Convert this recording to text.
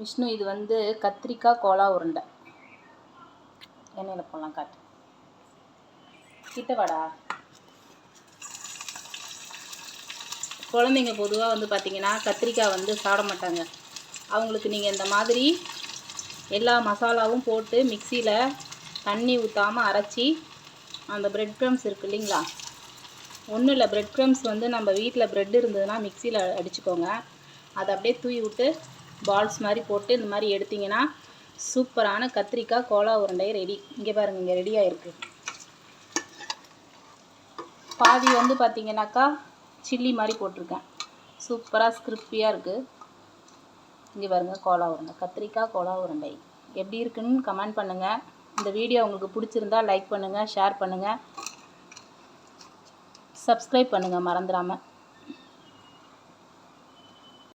விஷ்ணு இது வந்து கத்திரிக்காய் கோலா உருண்டை. எண்ணெயில் போடலாம் காட்டு. கிட்ட வாடா. குழந்தைங்க பொதுவாக வந்து பார்த்திங்கன்னா கத்திரிக்காய் வந்து சாப்பிட மாட்டாங்க. அவங்களுக்கு நீங்கள் இந்த மாதிரி எல்லா மசாலாவும் போட்டு மிக்சியில் தண்ணி ஊற்றாமல் அரைச்சி அந்த பிரெட் க்ரம்ஸ் இருக்குது இல்லைங்களா? ஒன்றும் இல்லை பிரெட் க்ரம்ஸ் வந்து நம்ம வீட்டில் ப்ரெட் இருந்ததுன்னா மிக்சியில் அடிச்சுக்கோங்க. அதை அப்படியே தூவி விட்டு பால்ஸ் மாதிரி போட்டு இந்த மாதிரி எடுத்திங்கன்னா சூப்பரான கத்திரிக்காய் கோலா உருண்டை ரெடி இங்கே பாருங்கள் இங்கே ரெடியாக இருக்குது பாதி வந்து பார்த்திங்கனாக்கா சில்லி மாதிரி போட்டிருக்கேன். சூப்பராக ஸ்கிரிப்பியாக இருக்குது இங்கே பாருங்கள் கோலா உருண்டை. கத்திரிக்காய் கோலா உருண்டை. எப்படி இருக்குன்னு கமெண்ட் பண்ணுங்கள் இந்த வீடியோ உங்களுக்கு பிடிச்சிருந்தா லைக் பண்ணுங்கள் ஷேர் பண்ணுங்கள் சப்ஸ்கிரைப் பண்ணுங்கள் மறந்துடாமல்